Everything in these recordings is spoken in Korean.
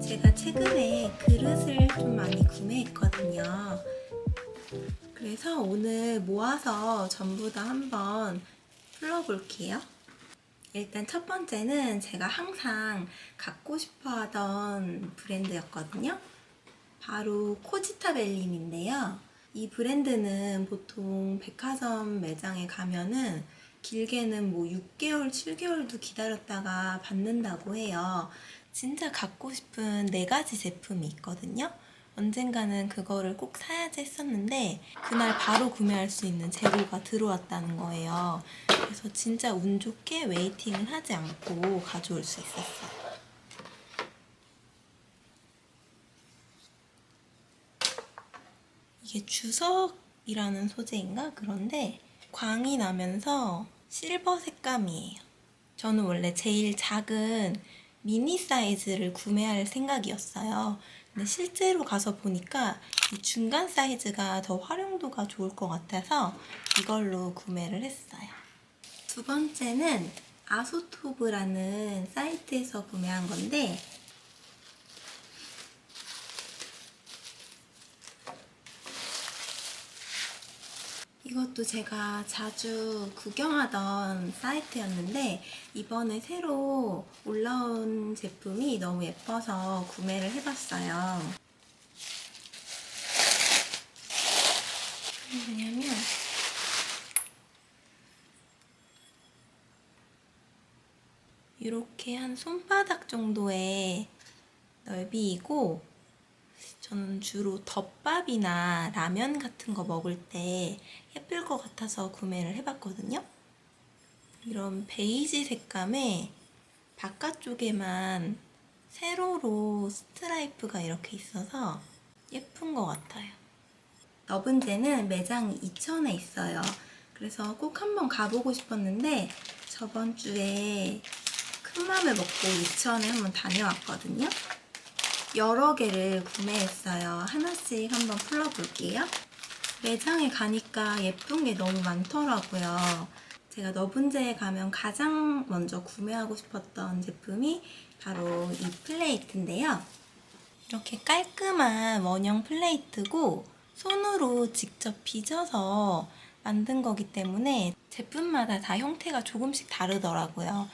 제가 최근에 그릇을 좀 많이 구매했거든요. 그래서 오늘 모아서 전부 다 한번 풀어볼게요. 일단 첫 번째는 제가 항상 갖고 싶어 하던 브랜드였거든요. 바로 코지타 벨림인데요. 이 브랜드는 보통 백화점 매장에 가면은 길게는 뭐 6개월, 7개월도 기다렸다가 받는다고 해요. 진짜 갖고 싶은 네 가지 제품이 있거든요. 언젠가는 그거를 꼭 사야지 했었는데 그날 바로 구매할 수 있는 재고가 들어왔다는 거예요. 그래서 진짜 운 좋게 웨이팅을 하지 않고 가져올 수 있었어요. 이게 주석이라는 소재인가? 그런데 광이 나면서 실버 색감이에요. 저는 원래 제일 작은 미니 사이즈를 구매할 생각이었어요. 근데 실제로 가서 보니까 이 중간 사이즈가 더 활용도가 좋을 것 같아서 이걸로 구매를 했어요. 두 번째는 아소토브라는 사이트에서 구매한 건데 이것도 제가 자주 구경하던 사이트였는데 이번에 새로 올라온 제품이 너무 예뻐서 구매를 해봤어요. 뭐냐면 이렇게 한 손바닥 정도의 넓이이고 저는 주로 덮밥이나 라면 같은 거 먹을 때 예쁠 것 같아서 구매를 해봤거든요. 이런 베이지 색감에 바깥쪽에만 세로로 스트라이프가 이렇게 있어서 예쁜 것 같아요. 너분제는 매장 이천에 있어요. 그래서 꼭 한번 가보고 싶었는데 저번 주에 큰 맘을 먹고 이천에 한번 다녀왔거든요. 여러 개를 구매했어요. 하나씩 한번 풀어볼게요. 매장에 가니까 예쁜 게 너무 많더라고요. 제가 너분제에 가면 가장 먼저 구매하고 싶었던 제품이 바로 이 플레이트인데요. 이렇게 깔끔한 원형 플레이트고 손으로 직접 빚어서 만든 거기 때문에 제품마다 다 형태가 조금씩 다르더라고요.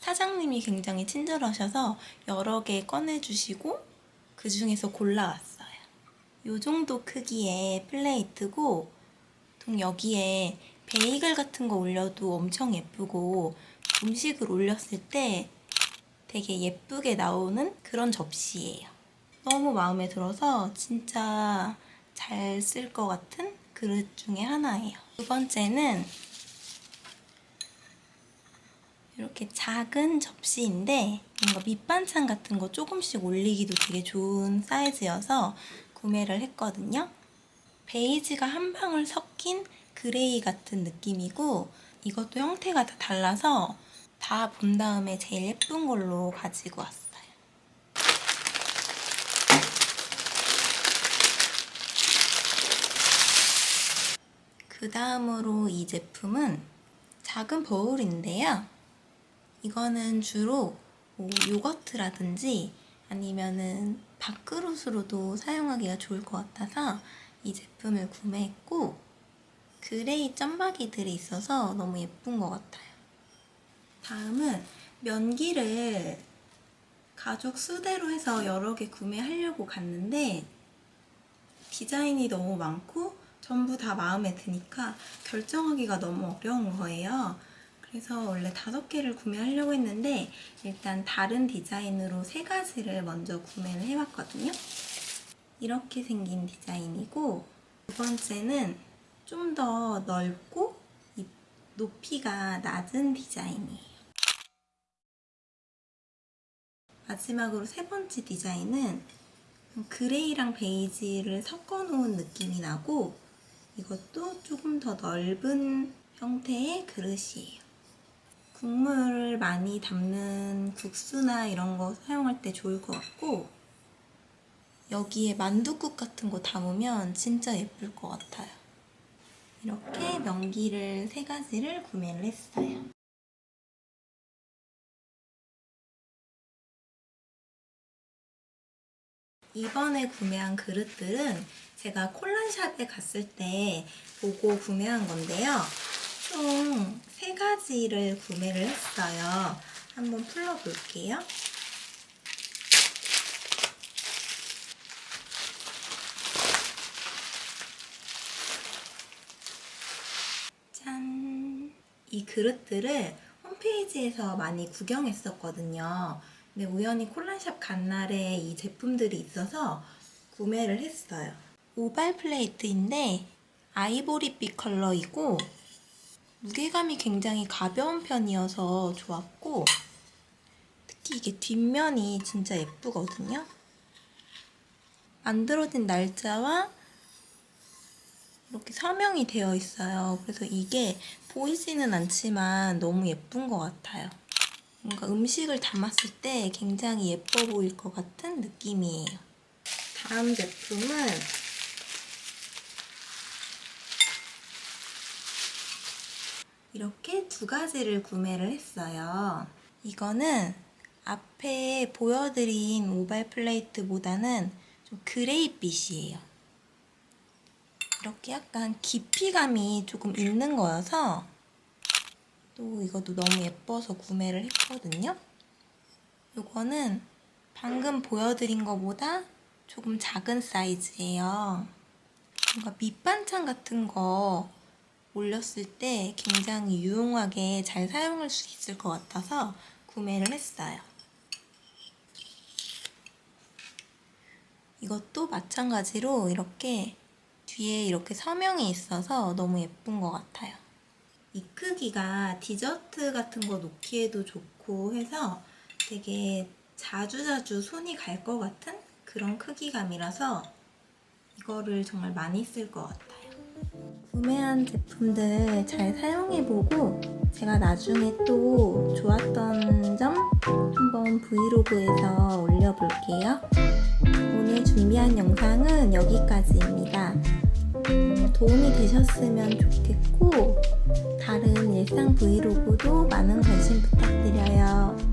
사장님이 굉장히 친절하셔서 여러 개 꺼내주시고 그 중에서 골라왔어요. 요 정도 크기의 플레이트고 보통 여기에 베이글 같은 거 올려도 엄청 예쁘고 음식을 올렸을 때 되게 예쁘게 나오는 그런 접시예요. 너무 마음에 들어서 진짜 잘 쓸 것 같은 그릇 중에 하나예요. 두 번째는 이렇게 작은 접시인데 뭔가 밑반찬 같은 거 조금씩 올리기도 되게 좋은 사이즈여서 구매를 했거든요. 베이지가 한 방울 섞인 그레이 같은 느낌이고 이것도 형태가 다 달라서 다 본 다음에 제일 예쁜 걸로 가지고 왔어요. 그 다음으로 이 제품은 작은 버울인데요. 이거는 주로 뭐 요거트라든지 아니면은 밥그릇으로도 사용하기가 좋을 것 같아서 이 제품을 구매했고 그레이 점박이들이 있어서 너무 예쁜 것 같아요. 다음은 면기를 가족 수대로 해서 여러 개 구매하려고 갔는데 디자인이 너무 많고 전부 다 마음에 드니까 결정하기가 너무 어려운 거예요. 그래서 원래 다섯 개를 구매하려고 했는데 일단 다른 디자인으로 세 가지를 먼저 구매를 해봤거든요. 이렇게 생긴 디자인이고 두 번째는 좀 더 넓고 이 높이가 낮은 디자인이에요. 마지막으로 세 번째 디자인은 그레이랑 베이지를 섞어 놓은 느낌이 나고 이것도 조금 더 넓은 형태의 그릇이에요. 국물을 많이 담는 국수나 이런 거 사용할 때 좋을 것 같고 여기에 만두국 같은 거 담으면 진짜 예쁠 것 같아요. 이렇게 명기를 세 가지를 구매를 했어요. 이번에 구매한 그릇들은 제가 콜란샵에 갔을 때 보고 구매한 건데요. 총 세 가지를 구매를 했어요. 한번 풀어볼게요. 짠! 이 그릇들을 홈페이지에서 많이 구경했었거든요. 근데 우연히 콜란샵 간 날에 이 제품들이 있어서 구매를 했어요. 오발 플레이트인데 아이보리빛 컬러이고 무게감이 굉장히 가벼운 편이어서 좋았고 특히 이게 뒷면이 진짜 예쁘거든요. 만들어진 날짜와 이렇게 서명이 되어 있어요. 그래서 이게 보이지는 않지만 너무 예쁜 것 같아요. 뭔가 음식을 담았을 때 굉장히 예뻐 보일 것 같은 느낌이에요. 다음 제품은 이렇게 두 가지를 구매를 했어요. 이거는 앞에 보여드린 오발 플레이트보다는 좀 그레이빛이에요. 이렇게 약간 깊이감이 조금 있는 거여서 또 이것도 너무 예뻐서 구매를 했거든요. 이거는 방금 보여드린 것보다 조금 작은 사이즈예요. 뭔가 밑반찬 같은 거 올렸을 때 굉장히 유용하게 잘 사용할 수 있을 것 같아서 구매를 했어요. 이것도 마찬가지로 이렇게 뒤에 이렇게 서명이 있어서 너무 예쁜 것 같아요. 이 크기가 디저트 같은 거 놓기에도 좋고 해서 되게 자주자주 손이 갈 것 같은 그런 크기감이라서 이거를 정말 많이 쓸 것 같아요. 구매한 제품들 잘 사용해보고 제가 나중에 또 좋았던 점 한번 브이로그에서 올려볼게요. 오늘 준비한 영상은 여기까지입니다. 음, 도움이 되셨으면 좋겠고 다른 일상 브이로그도 많은 관심 부탁드립니다.